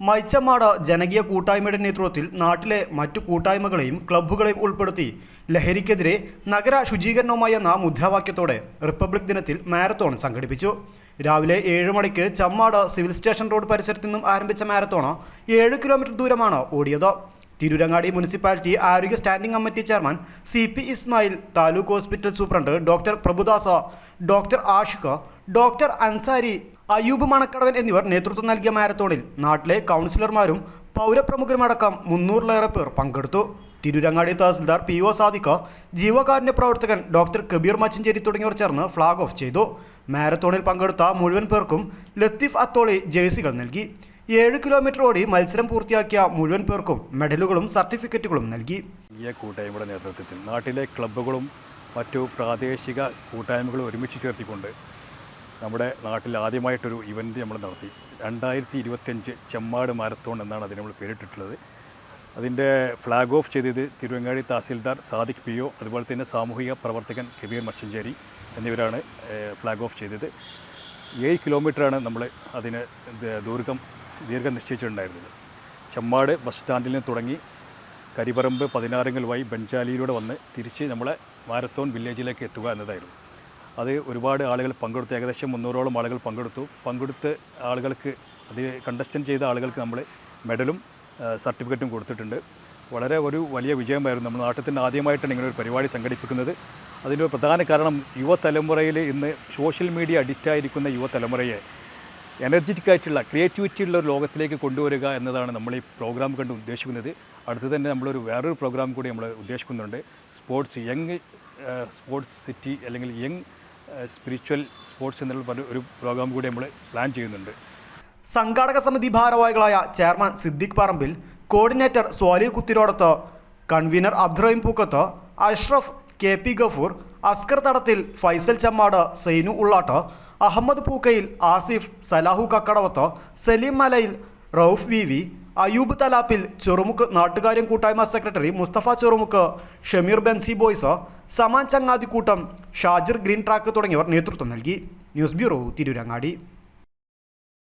മൈച്ചമാട ജനകീയ കൂട്ടായ്മയുടെ നേതൃത്വത്തിൽ നാട്ടിലെ മറ്റു കൂട്ടായ്മകളെയും ക്ലബ്ബുകളെയും ഉൾപ്പെടുത്തി ലഹരിക്കെതിരെ നഗര ശുചീകരണവുമായി എന്ന മുദ്രാവാക്യത്തോടെ റിപ്പബ്ലിക് ദിനത്തിൽ മാരത്തോൺ സംഘടിപ്പിച്ചു. രാവിലെ ഏഴ് മണിക്ക് ചമ്മാട് സിവിൽ സ്റ്റേഷൻ റോഡ് പരിസരത്തു നിന്നും ആരംഭിച്ച മാരത്തോണ് ഏഴ് കിലോമീറ്റർ ദൂരമാണ് ഓടിയത്. തിരൂരങ്ങാടി മുനിസിപ്പാലിറ്റി ആരോഗ്യ standing committee chairman C P Ismail taluk hospital superintendent doctor Prabhudasa doctor Ashiq doctor Ansari Ayyub Manakkadavan എന്നിവർ നേതൃത്വം നൽകിയ മാരത്തോണിൽ നാട്ടിലെ കൗൺസിലർമാരും പൗരപ്രമുഖരുമടക്കം മുന്നൂറിലേറെ പേർ പങ്കെടുത്തു. തിരുരങ്ങാടി തഹസിൽദാർ പി ഒ സാദിഖ ജീവകാരുണ്യ പ്രവർത്തകൻ ഡോക്ടർ കബീർ മച്ചഞ്ചേരി തുടങ്ങിയവർ ചേർന്ന് ഫ്ളാഗ് ഓഫ് ചെയ്തു. മാരത്തോണിൽ പങ്കെടുത്ത മുഴുവൻ പേർക്കും ലത്തീഫ് അത്തോളി ജേഴ്സികൾ നൽകി. ഏഴ് കിലോമീറ്റർ ഓടി മത്സരം പൂർത്തിയാക്കിയ മുഴുവൻ പേർക്കും മെഡലുകളും സർട്ടിഫിക്കറ്റുകളും നൽകി. ഈ കൂട്ടായ്മയുടെ നേതൃത്വത്തിൽ നാട്ടിലെ ക്ലബ്ബുകളും മറ്റു പ്രാദേശിക കൂട്ടായ്മകളും ഒരുമിച്ച് ചേർത്തിക്കൊണ്ട് നമ്മുടെ നാട്ടിൽ ആദ്യമായിട്ടൊരു ഇവന്റ് നമ്മൾ നടത്തി. രണ്ടായിരത്തി ഇരുപത്തിയഞ്ച് ചെമ്മാട് മാരത്തോൺ എന്നാണ് അതിന് നമ്മൾ പേരിട്ടിട്ടുള്ളത്. അതിന്റെ ഫ്ലാഗ് ഓഫ് ചെയ്തത് തിരുവങ്ങാടി തഹസിൽദാർ സാദിഖ് പി ഒ അതുപോലെ തന്നെ സാമൂഹിക പ്രവർത്തകൻ കബീർ മച്ചഞ്ചേരി എന്നിവരാണ് ഫ്ലാഗ് ഓഫ് ചെയ്തത്. ഏഴ് കിലോമീറ്ററാണ് നമ്മൾ അതിന് ദീർഘം ദീർഘം നിശ്ചയിച്ചിട്ടുണ്ടായിരുന്നത്. ചെമ്മാട് ബസ് സ്റ്റാൻഡിൽ നിന്ന് തുടങ്ങി കരിപറമ്പ് പതിനാറുങ്ങൾ വഴി ബെഞ്ചാലിയിലൂടെ വന്ന് തിരിച്ച് നമ്മളെ മാരത്തോൺ വില്ലേജിലേക്ക് എത്തുക എന്നതായിരുന്നു. അത് ഒരുപാട് ആളുകൾ പങ്കെടുത്തു. ഏകദേശം മുന്നൂറോളം ആളുകൾ പങ്കെടുത്തു. പങ്കെടുത്ത് ആളുകൾക്ക് അത് കണ്ടസ്റ്റന്റ് ചെയ്ത ആളുകൾക്ക് നമ്മൾ മെഡലും സർട്ടിഫിക്കറ്റും കൊടുത്തിട്ടുണ്ട്. വളരെ ഒരു വലിയ വിജയമായിരുന്നു. നമ്മുടെ നാട്ടിൽ തന്നെ ആദ്യമായിട്ടാണ് ഇങ്ങനെ ഒരു പരിപാടി സംഘടിപ്പിക്കുന്നത്. അതിന്റെ പ്രധാന കാരണം യുവതലമുറയിൽ ഇന്ന് സോഷ്യൽ മീഡിയ അഡിക്റ്റായിരിക്കുന്ന യുവതലമുറയെ എനർജറ്റിക് ആയിട്ടുള്ള ക്രിയേറ്റിവിറ്റി ഉള്ള ഒരു ലോകത്തിലേക്ക് കൊണ്ടുവരിക എന്നതാണ് നമ്മൾ ഈ പ്രോഗ്രാം കണ്ട് ഉദ്ദേശിക്കുന്നത്. അടുത്ത് തന്നെ നമ്മളൊരു വേറൊരു പ്രോഗ്രാം കൂടി നമ്മൾ ഉദ്ദേശിക്കുന്നുണ്ട്. സ്പോർട്സ് യങ് സ്പോർട്സ് സിറ്റി അല്ലെങ്കിൽ യങ് സ്പിരിച്വൽ സ്പോർട്സ് എന്നുള്ള ഒരു- ഒരു പ്രോഗ്രാം കൂടി നമ്മൾ പ്ലാൻ ചെയ്യുന്നുണ്ട്. സംഘാടക സമിതി ഭാരവാഹികളായ chairman Siddique Parambil coordinator Swali Kuthirodath convener Abdurahim Pookkath Ashraf K P Gafoor Askar Thadathil Faisal Chemmad Sainu Ullattu Ahmed Pookkayil Asif സലാഹു കക്കടവത്ത് സലീം മലയിൽ റൌഫ് വി വി അയൂബ് തലാപ്പിൽ ചെറുമുക്ക് നാട്ടുകാര്യം കൂട്ടായ്മ secretary Musthafa Cherumukku Shameer Benzy boys Saman ചങ്ങാതിക്കൂട്ടം Shajir green track തുടങ്ങിയവർ നേതൃത്വം നൽകി. News bureau Tirurangadi.